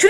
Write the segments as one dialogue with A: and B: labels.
A: Should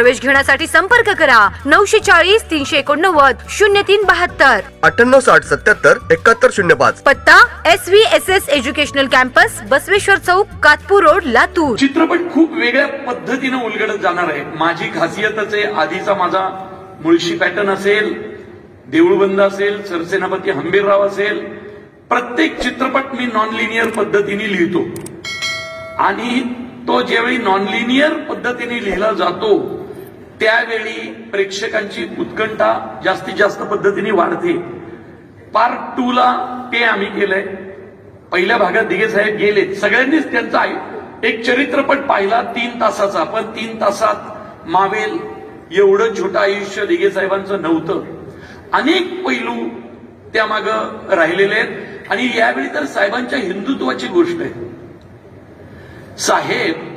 A: प्रवेश घेण्यासाठी संपर्क करा. नऊशे चाळीस तीनशे एकोणनव्वद शून्य तीन बहात्तर.
B: अठ्ठ्याण्णव साठ सत्याहत्तर एकाहत्तर शून्य पाच.
A: पत्ता S V S S educational campus Basaveshwar chowk Katpur road Latur.
C: चित्रपट खूप वेगळ्या पद्धतीनं उलगडत जाणार आहे. माझी खासियतच आहे आधीचा माझा मुळशी पॅटर्न असेल देऊळबंद असेल सरसेनापती हंबीरराव असेल प्रत्येक चित्रपट मी नॉन लिनियर पद्धतीने लिहितो. आणि तो ज्यावेळी नॉन लिनियर पद्धतीने लिहिला जातो त्यावेळी प्रेक्षकांची उत्कंठा जास्तीत जास्त पद्धतीने वाढते. पार्ट टू ला ते आम्ही केलंय. पहिल्या भागात दिघे साहेब गेले. सगळ्यांनीच त्यांचा एक चरित्रपट पाहिला तीन तासाचा. पण तीन तासात मावेल एवढं छोटं आयुष्य दिघे साहेबांचं नव्हतं. अनेक पैलू त्यामाग राहिलेले आहेत. आणि यावेळी तर साहेबांच्या हिंदुत्वाची गोष्ट आहे. साहेब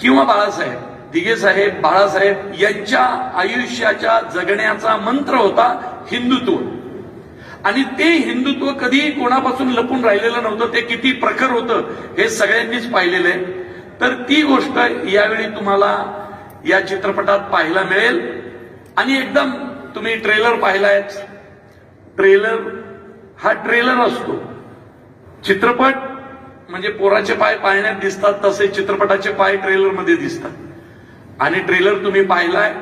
C: किंवा बाळासाहेब दिगे साहेब बाळासाहेब यांच्या आयुष्याच्या जगण्याचा मंत्र होता हिंदुत्व. आणि ते हिंदुत्व कधीही कोणापासून लपून राहिलेलं नव्हतं ते किती प्रखर होतं हे सगळ्यांनीच पाहिलेलं आहे. तर ती गोष्ट यावेळी तुम्हाला या चित्रपटात पाहायला मिळेल. आणि एकदम तुम्ही ट्रेलर पाहिलाय ट्रेलर हा ट्रेलर असतो. चित्रपट म्हणजे पोराचे पाय पाळण्यात दिसतात तसे चित्रपटाचे पाय ट्रेलरमध्ये दिसतात. आणि ट्रेलर तुम्ही पाहिलाय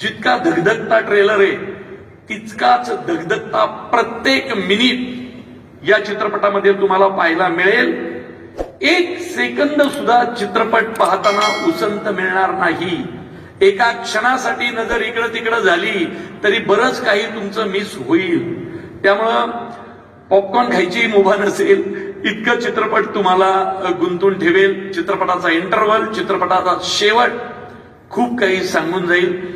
C: जितका धगधगता ट्रेलर आहे तितकाच धगधगता प्रत्येक मिनिट या चित्रपटामध्ये तुम्हाला पाहायला मिळेल. एक सेकंद सुद्धा चित्रपट पाहताना उसंत मिळणार नाही. एका क्षणासाठी नजर इकडं तिकडं झाली तरी बरंच काही तुमचं मिस होईल. त्यामुळं पॉपकॉर्न खायची मुभा नसेल. इतकं चित्रपट तुम्हाला गुंतून ठेवेल. चित्रपटाचा इंटरव्हल चित्रपटाचा शेवट. खूप काही सांगून जाईल.